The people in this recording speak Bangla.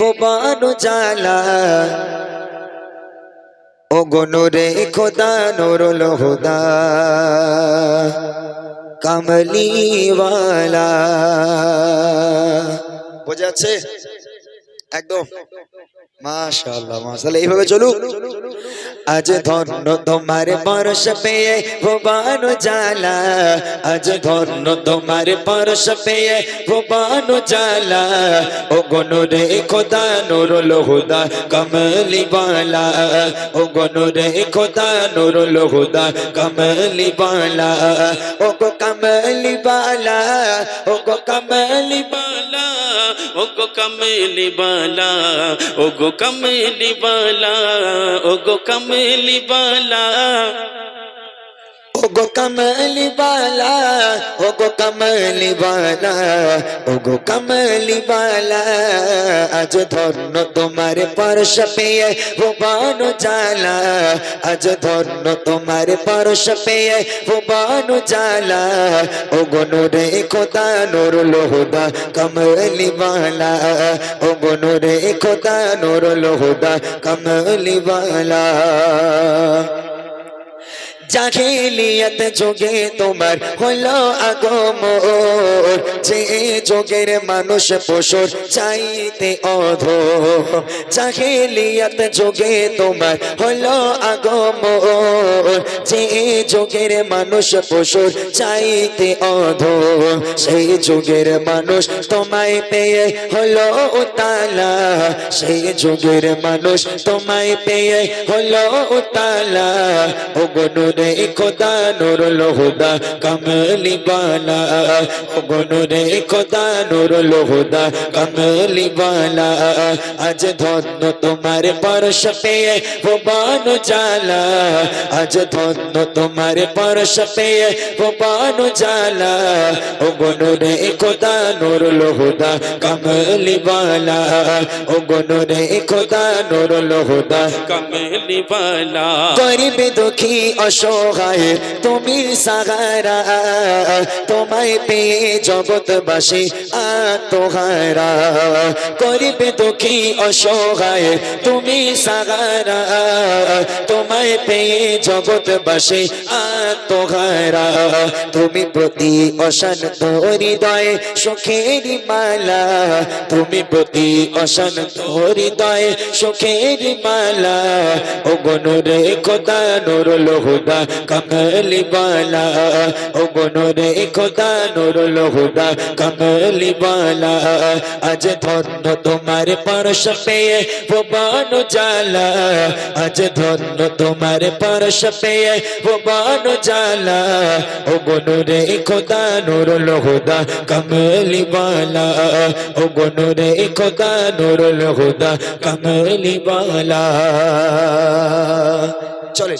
ভুবন জালা ও গনুরে নূরে খোদা, নুরুল হুদা। কামলিওয়ালা। বোঝা যাচ্ছে? একদম। মাশাআল্লাহ মাশাআল্লাহ, এইভাবে চলুক। আজ ধন্য তোমার পরশ পেয়ে ভুবন জালা আজ ধন্য তোমার পরশ পেয়ে ভুবন জালা ও গনুরে খোদা নুরুল হুদা কমলি বালা। ও গনুরে খোদা নুরুল হুদা কমলি বালা। ও গো কমলি বালা, ও গো কমলি বালা, ও গো কমলি বালা, ও গো কমলি বালা, ও গো কমলি বালা ওগো কমলি বালা ওগো কমলি বালা ওগো কমলি বালা আজ ধন্য তোমার পরশ পেয়ে ভুবন জালা আজ ধন্য তোমার পরশ পেয়ে ভুবন জালা ওগো নুরে খোদা নুর লোহদা কমলি বালা ওগো নুরে খোদা নুর লোহদা কমলি বালা জাহিলিয়ত যোগে তোমার হলো আগমর যে যোগের মানুষ পশুর চাইতে অধ জাহিলিয়ত যোগে তোমার হলো আগমর যে যোগের মানুষ পশুর চাইতে অধ সেই যুগের মানুষ তোমায় পেয়ে হলো উতালা। সেই যুগের মানুষ তোমায় পেয়ে হলো উতালা। ও গনুরে খোদা, নুর লোহদা কমলি বালা ও গনুরে খোদা, নুর লোহদা কমলি বালা আজ ধন্য তোমার পরশ পেয়ে ভুবন জালা আজ ধন্য তোমার পরশ পেয়ে ভুবন জালা ও গনুরে খোদা নুর লোহদা কমলি বালা ও গনুরে খোদা নুর লোহদা কমলি বালা গরিব দুঃখী অসহায় তুমি সাহারা তোমায় পেয়ে জগৎবাসী আত্মহারা গরিব দুঃখী অসহায় তুমি সাহারা তোমায় পেয়ে জগৎবাসী আত্মহারা। তুমি প্রতি অশান্ত হৃদয়ে সুখের মালা। তুমি প্রতি অশান্ত হৃদয়ে সুখের মালা। ও গনুরে খোদা, নুর লোহুদা কমলি বালা। ও গনুরে খোদা, নুর লোহুদা কমলি বালা। আজ ধন্য তোমার পরশ পেয়ে ভুবন জালা আজ ধন্য তোমার পরশ পেয়ে ভুবন জালা, ও গনুরে খোদা নুর হুদা, কামলি বালা, ও গনুরে খোদা নুর হুদা, কামলি বালা। চলে